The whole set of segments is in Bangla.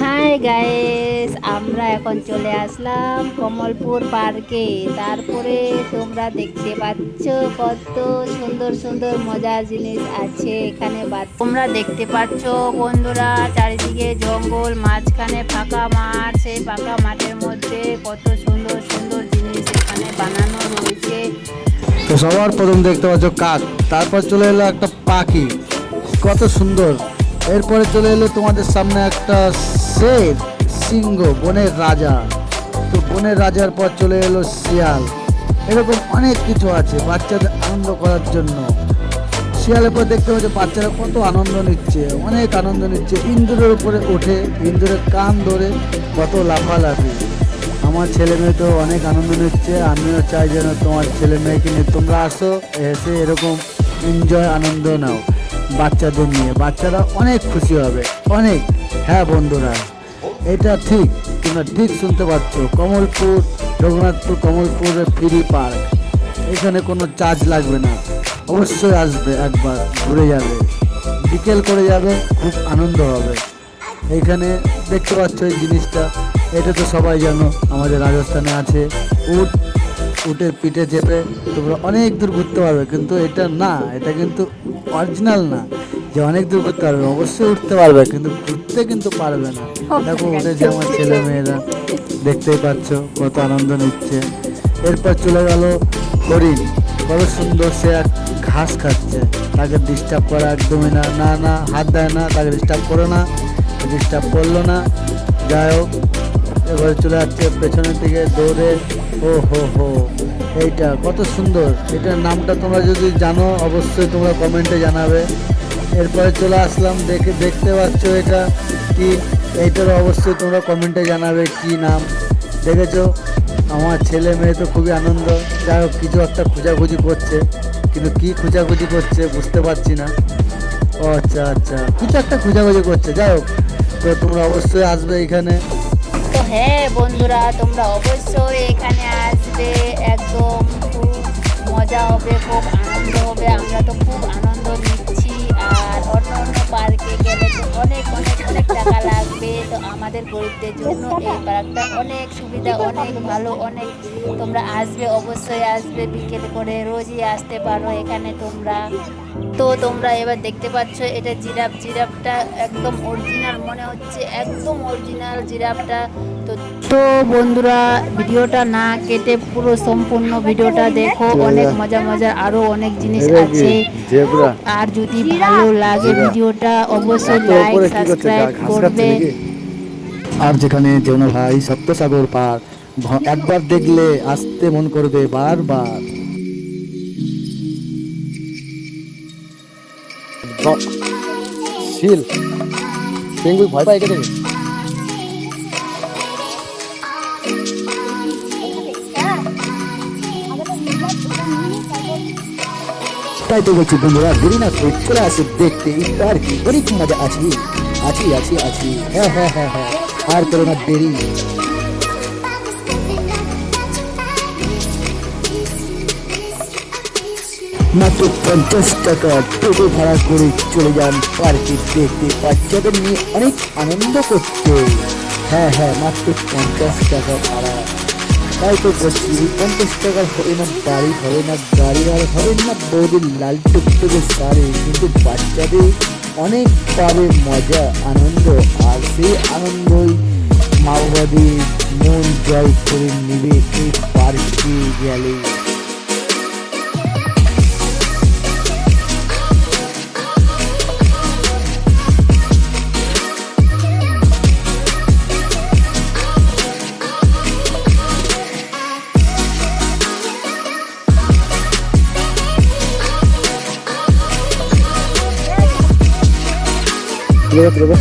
হাই গাইস আমরা এখন চলে আসলাম কমলপুর পার্কে। তারপরে তোমরা দেখতে পাচ্ছ কত সুন্দর সুন্দর মজার জিনিস আছে এখানে তোমরা দেখতে পাচ্ছ বন্ধুরা, চারিদিকে জঙ্গল, মাঝখানে ফাঁকা মাঠ। সেই ফাঁকা মাঠের মধ্যে কত সুন্দর সুন্দর জিনিস এখানে বানানো রয়েছে। তো সবার প্রথম দেখতে পাচ্ছ কাক। তারপর চলে এলো একটা পাখি। কত সুন্দর। এরপরে চলে এলো তোমাদের সামনে একটা শের সিংহ, বনের রাজা। তো বনের রাজার পর চলে এলো শিয়াল। এরকম অনেক কিছু আছে বাচ্চাদের আনন্দ করার জন্য। শিয়ালের পর দেখতে পাচ্ছ বাচ্চারা কত আনন্দ নিচ্ছে, অনেক আনন্দ নিচ্ছে। ইন্দুরের উপরে ওঠে, ইন্দুরের কান ধরে কত লাফালাফি। আমার ছেলে মেয়ে তো অনেক আনন্দ নিচ্ছে, আমিও চাই যেন তোমার ছেলে মেয়েকে নিয়ে তোমরা আসো, এসে এরকম এনজয় আনন্দ নাও। বাচ্চাদের নিয়ে। বাচ্চারা অনেক খুশি হবে। অনেক। হ্যাঁ বন্ধুরা, এটা ঠিক। তোমরা ঠিক শুনতে পাচ্ছ। কমলপুর রঘুনাথপুর কমলপুরের ফ্রি পার্ক এখানে কোনো চার্জ লাগবে না। অবশ্যই আসবে, একবার ঘুরে যাবে। বিকেল করে যাবে, খুব আনন্দ হবে। এইখানে দেখতে পাচ্ছ এই জিনিসটা। এটা তো সবাই জানো, আমাদের রাজস্থানে আছে উট। উটের পিঠে চেপে তোমরা অনেক দূর ঘুরতে পারবে কিন্তু এটা না এটা কিন্তু অরিজিনাল না যে অনেক দূর ঘুরতে পারবে অবশ্যই উঠতে পারবে কিন্তু ঘুরতে কিন্তু পারবে না। দেখো উঠেছে আমার ছেলে মেয়েরা দেখতেই পাচ্ছ কত আনন্দ নিচ্ছে। এরপর চলে গেল হরিণ কত সুন্দর সে এক ঘাস খাচ্ছে। তাকে ডিস্টার্ব করা একদমই না না না হাত দেয় না তাকে ডিস্টার্ব করো না ডিস্টার্ব করল না। যাই হোক এবারে চলে যাচ্ছে পেছনের দিকে দৌড়ে। ও হো হো, এইটা কত সুন্দর। এটার নামটা তোমরা যদি জানো, অবশ্যই তোমরা কমেন্টে জানাবে। এরপরে চলে আসলাম, দেখে দেখতে পাচ্ছ এটা কি? এইটার অবশ্যই তোমরা কমেন্টে জানাবে কি নাম। দেখেছ? আমার ছেলে মেয়ে তো খুবই আনন্দ। যাই হোক, কিছু একটা খোঁজাখুঁজি করছে। কিন্তু কি খোঁজাখুঁজি করছে বুঝতে পারছি না। ও আচ্ছা আচ্ছা। কিছু একটা খোঁজাখুঁজি করছে। যাই হোক, তো তোমরা অবশ্যই আসবে এখানে। হ্যাঁ বন্ধুরা তোমরা অবশ্যই এখানে আসবে। একদম খুব মজা হবে খুব আনন্দ হবে। আমাদের গরিবদের জন্য এই পার্কটা অনেক সুবিধা অনেক ভালো অনেক তোমরা আসবে অবশ্যই আসবে বিকেল করে রোজই আসতে পারো এখানে তোমরা। তো তোমরা এবার দেখতে পাচ্ছ এটা জিরাফ জিরাফটা একদম অরিজিনাল মনে হচ্ছে একদম অরিজিনাল জিরাফটা। তো তো বন্ধুরা ভিডিওটা না কেটে পুরো সম্পূর্ণ ভিডিওটা দেখো অনেক মজা মজা আরও অনেক জিনিস আছে। আর যদি ভালো লাগে ভিডিওটা অবশ্যই লাইক? সাবস্ক্রাইব করবে? আর যেখানে যেমন ভাই সপ্তসাগর পার একবার দেখলে আসতে মন করবে বারবার। শিল। পেঙ্গুই ভয় পায় এখানে। তাই তো বলছি বন্ধুরা দেরি না করে চলে আসে দেখতে এই পার্কে অনেক মজা আছে। আছি আছি আছি। হ্যাঁ হ্যাঁ হ্যাঁ হ্যাঁ। আর করো না দেরি মাত্র পঞ্চাশ টাকা টোটো ভাড়া করে চলে যান পার্কে দেখতে বাচ্চাদের নিয়ে অনেক আনন্দ করতে। হ্যাঁ হ্যাঁ মাত্র পঞ্চাশ টাকা ভাড়া। তাই তো বলছি পঞ্চাশ টাকার হবে না বাড়ি, হবে না গাড়ি, আর হবে না বৌদির লাল টুকটুকে সারে কিন্তু বাচ্চাদের অনেক পাবে মজা, আনন্দ, আর সেই আনন্দই মাওবাদী মন জয় করে নেবে এই পার্কে গেলে Luego,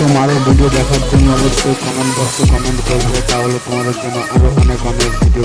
Luego. আরও ভিডিও দেখার জন্য অবশ্যই কমেন্ট বক্সে কমেন্ট করবে তাহলে তোমাদের জন্য আরও অনেক অনেক ভিডিও